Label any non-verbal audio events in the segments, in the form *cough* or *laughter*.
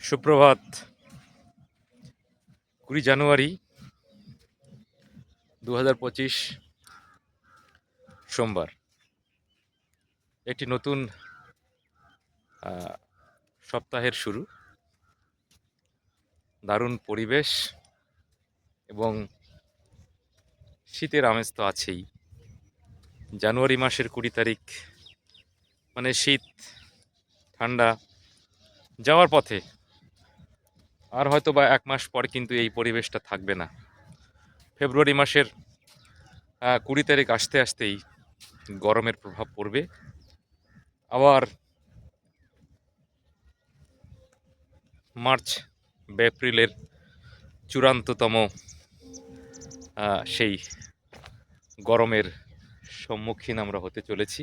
সুপ্রভাত। কুড়ি জানুয়ারি দু পঁচিশ সোমবার। একটি নতুন সপ্তাহের শুরু। দারুণ পরিবেশ এবং শীতের আমেজ তো আছেই। জানুয়ারি মাসের কুড়ি তারিখ মানে শীত, ঠান্ডা, যাওয়ার পথে আর হয়তো বা এক মাস পর কিন্তু এই পরিবেশটা থাকবে না। ফেব্রুয়ারি মাসের কুড়ি তারিখ আসতে আসতেই গরমের প্রভাব পড়বে। আবার মার্চ বা এপ্রিলের চূড়ান্ততম সেই গরমের সম্মুখীন আমরা হতে চলেছি।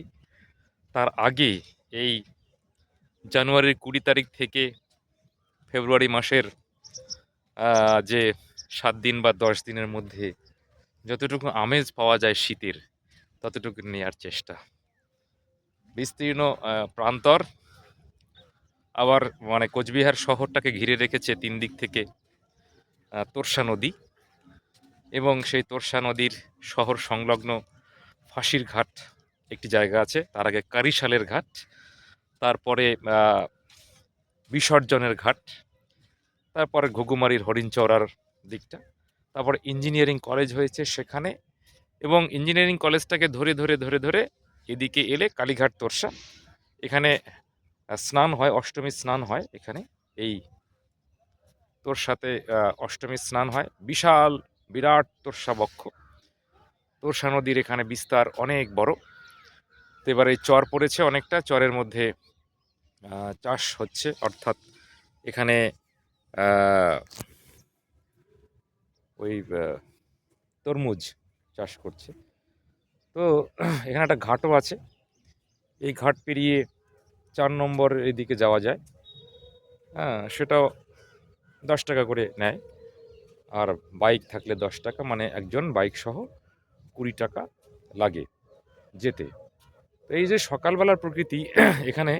তার আগে এই জানুয়ারির কুড়ি তারিখ থেকে ফেব্রুয়ারি মাসের যে সাত দিন বা দশ দিনের মধ্যে যতটুকু আমেজ পাওয়া যায় শীতের, ততটুকু নেওয়ার চেষ্টা। বিস্তীর্ণ প্রান্তর, আবার মানে কোচবিহার শহরটাকে ঘিরে রেখেছে তিন দিক থেকে তোরসা নদী এবং সেই তোরসা নদীর শহর সংলগ্ন ফাঁসির ঘাট একটি জায়গা আছে, তার আগে কারিশালের ঘাট, তারপরে বিসর্জনের ঘাট, তারপরে ঘুঘুমারির হরিণচড়ার দিকটা, তারপরে ইঞ্জিনিয়ারিং কলেজ হয়েছে সেখানে এবং ইঞ্জিনিয়ারিং কলেজটাকে ধরে ধরে ধরে ধরে এদিকে এলে কালীঘাট তোরসা। এখানে স্নান হয়, অষ্টমী স্নান হয় এখানে, এই তোর সাথে অষ্টমী স্নান হয়। বিশাল, বিরাট তোরসা বক্ষ। তোরসা নদীর এখানে বিস্তার অনেক বড়। এবার চর পড়েছে অনেকটা, চরের মধ্যে চাষ হচ্ছে, অর্থাৎ এখানে ওই তরমুজ চাষ করছে। তো *clears throat* এখানে একটা ঘাটও আছে। এই ঘাট পেরিয়ে চার নম্বর এদিকে যাওয়া যায়। হ্যাঁ সেটাও দশ টাকা করে নেয়। আর বাইক থাকলে দশ টাকা মানে একজন বাইক সহ কুড়ি টাকা লাগে যেতে। তো এই যে সকালবেলার প্রকৃতি, *clears throat* এখানে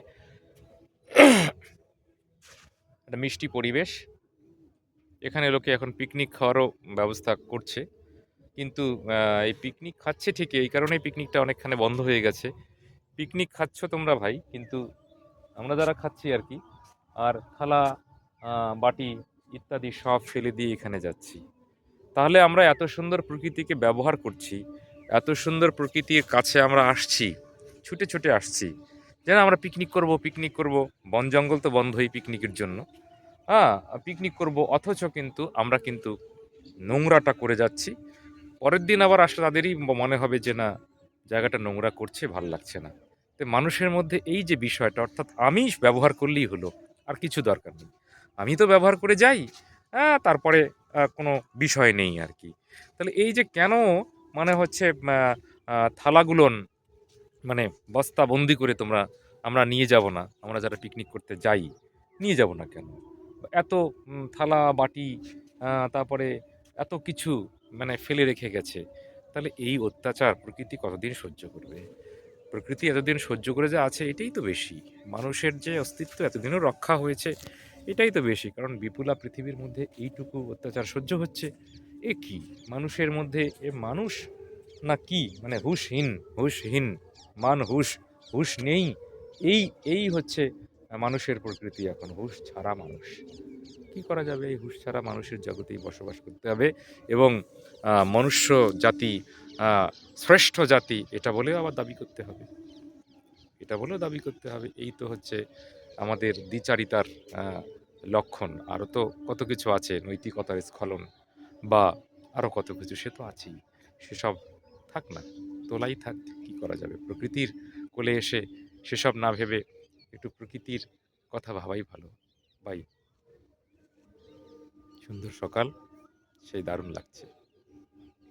*coughs* একটা মিষ্টি পরিবেশ। এখানে লোকে এখন পিকনিক খাওয়ারও ব্যবস্থা করছে। কিন্তু এই পিকনিক খাচ্ছে ঠিকই, এই কারণেই পিকনিকটা অনেকখানে বন্ধ হয়ে গেছে। পিকনিক খাচ্ছ তোমরা ভাই, কিন্তু আমরা যারা খাচ্ছি আর কি, আর থালা বাটি ইত্যাদি সব ফেলে দিয়ে এখানে যাচ্ছি। তাহলে আমরা এত সুন্দর প্রকৃতিকে ব্যবহার করছি, এত সুন্দর প্রকৃতির কাছে আমরা আসছি, ছুটে ছুটে আসছি। যেন আমরা পিকনিক করব পিকনিক করব। বন জঙ্গল তো বন্ধই পিকনিকের জন্য। হ্যাঁ পিকনিক করব, অথচ কিন্তু আমরা কিন্তু নোংরাটা করে যাচ্ছি। পরের দিন আবার আসলে তাদেরই মনে হবে যে, না, জায়গাটা নোংরা করছে, ভালো লাগছে না। তো মানুষের মধ্যে এই যে বিষয়টা, অর্থাৎ আমি ব্যবহার করলেই হলো, আর কিছু দরকার নেই। আমি তো ব্যবহার করে যাই হ্যাঁ তারপরে কোনো বিষয় নেই আর কি। তাহলে এই যে কেন মানে হচ্ছে থালাগুলোন মানে বস্তা বন্দি করে তোমরা, আমরা নিয়ে যাব না। আমরা যারা পিকনিক করতে যাই, নিয়ে যাব না কেন? এত থালা, বাটি তারপরে এত কিছু মানে ফেলে রেখে গেছে। তাহলে এই অত্যাচার প্রকৃতি কতদিন সহ্য করবে? প্রকৃতি এতদিন সহ্য করে যে আছে, এটাই তো বেশি। মানুষের যে অস্তিত্ব এতদিনও রক্ষা হয়েছে, এটাই তো বেশি। কারণ বিপুলা পৃথিবীর মধ্যে এইটুকু অত্যাচার সহ্য হচ্ছে। এ কি? মানুষের মধ্যে এ মানুষ না কি? মানে হুশহীন হুশহীন। মান হুশ হুশ নেই। এই এই হচ্ছে মানুষের প্রকৃতি এখন, হুশ ছাড়া মানুষ। কি করা যাবে? এই হুশ ছাড়া মানুষের জগতেই বসবাস করতে হবে এবং মনুষ্য জাতি শ্রেষ্ঠ জাতি, এটা বলেও আবার দাবি করতে হবে। এটা বলেও দাবি করতে হবে। এই তো হচ্ছে আমাদের দ্বিচারিতার লক্ষণ। আরও তো কত কিছু আছে, নৈতিকতার স্খলন বা আরও কত কিছু, সে তো আছেই। সেসব থাক না। তোলাই থাক, কি করা যাবে? প্রকৃতির কোলে এসে সেসব না ভেবে একটু প্রকৃতির কথা ভাবাই ভালো। বাই। সুন্দর সকাল, সেই দারুণ লাগছে।